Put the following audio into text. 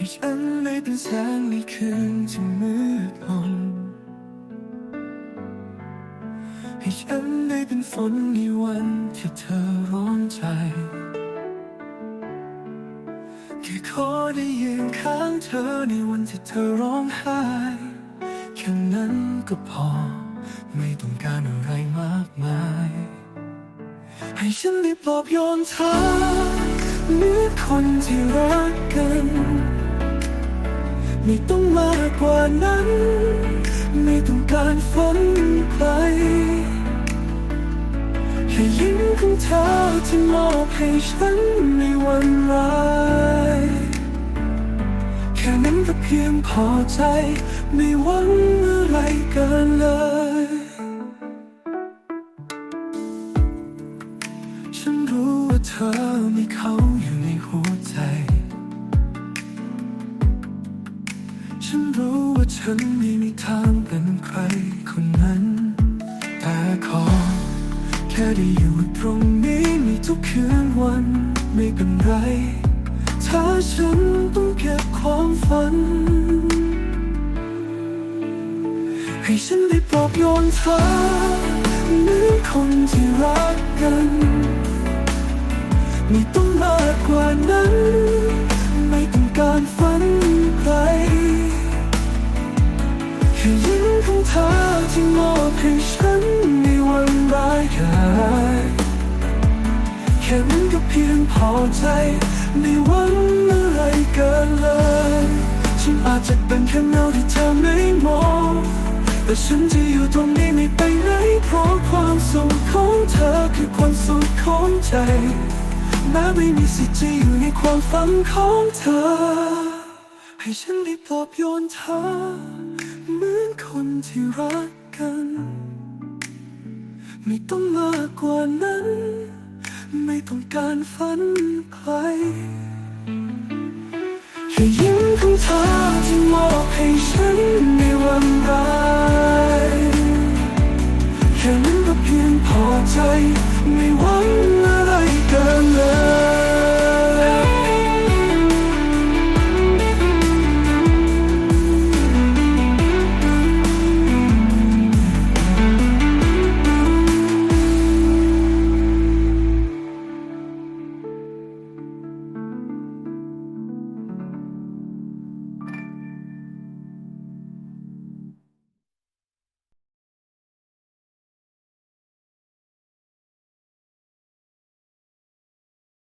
ให้ฉันได้เป็นแสงในคืนที่มืดมนให้ฉันได้เป็นฝนในวันที่เธอร้อนใจ แค่ขอได้ยืนข้างเธอในวันที่เธอร้องไห้แค่นั้นก็พอ ไม่ต้องการอะไรมากมาย ให้ฉันได้ปลอบโยนเธอเหมือนคนที่รักกัน ไม่ต้องมากกว่านั้น ไม่ต้องการฝันไกลแค่ยิ้มของเธอที่มอบให้ฉันในวันร้ายแค่นั้นก็เพียงพอใจ ไม่หวังอะไรเกินเลยฉันรู้ว่าเธอมีเขาอยู่ในหัวใจ ฉันรู้ว่าฉันไม่มีทางเป็นใครคนนั้น แต่ขอ แค่ได้อยู่ตรงนี้ในทุกคืนวันไม่เป็นไร ถ้าฉันต้องเก็บความฝัน ให้ฉันได้ปลอบโยนเธอเหมือนคนที่รักกันไม่ต้องมากกว่านั้น แค่ยิ้มของเธอที่มอบให้ฉันในวันร้ายกาจแค่นั้นก็เพียงพอใจไม่หวังอะไรเกินเลย ฉันอาจจะเป็นแค่เงาที่เธอไม่มอง แต่ฉันจะอยู่ตรงนี้ไม่ไปไหนเพราะความสุขของเธอคือความสุขของใจแม้ไม่มีสิทธิ์จะอยู่ในความฝันของเธอ ให้ฉันได้ปลอบโยนเธอ คนที่รักกัน ไม่ต้องมากกว่านั้น ไม่ต้องการฝันใครแค่ยิ้มของเธอที่มอบให้ฉัน